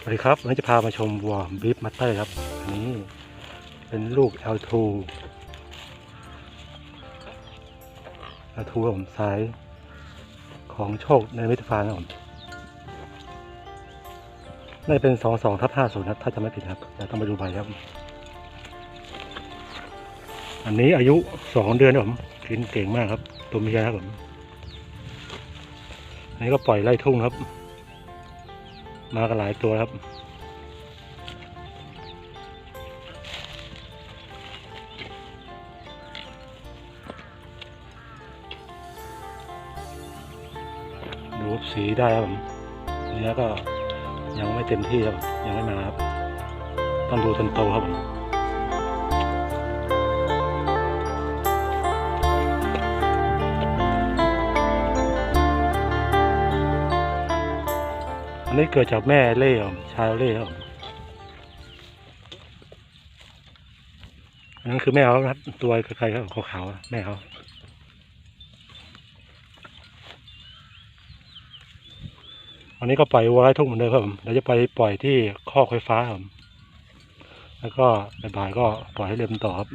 สวัสดีครับวันนี้จะพามาชมวัวบีฟมัตเตอร์ครับอันนี้เป็นลูก L2 L2 ครับผมสายของโชคในมิตรฟาร์มครับผมน่าจะเป็น 22ทับ50นะถ้าจะไม่ผิดครับเดี๋ยวต้องไปดูใบครับ อันนี้อายุ 2 เดือนครับผมกินเก่งมากครับ ตัวเมียครับผมอันนี้ก็ปล่อยไล่ทุ่งครับ มากันหลายตัวครับ ดูสีได้ครับผมเนื้อก็ยังไม่เต็มที่ครับ ยังไม่มาครับ ต้องดูจนโตครับผม อันนี้เกิดจากแม่เล่ครับชายเล่ครับผมอันนั้นคือแม่เขาครับตัวใครครับขาวๆแม่เขาวันนี้ก็ปล่อยวัวไว้ทุ่งเหมือนเดิมครับผมเดี๋ยวจะไปปล่อยที่คอกไฟฟ้าครับแล้วก็บ่ายก็ปล่อยให้เรียมต่อครับ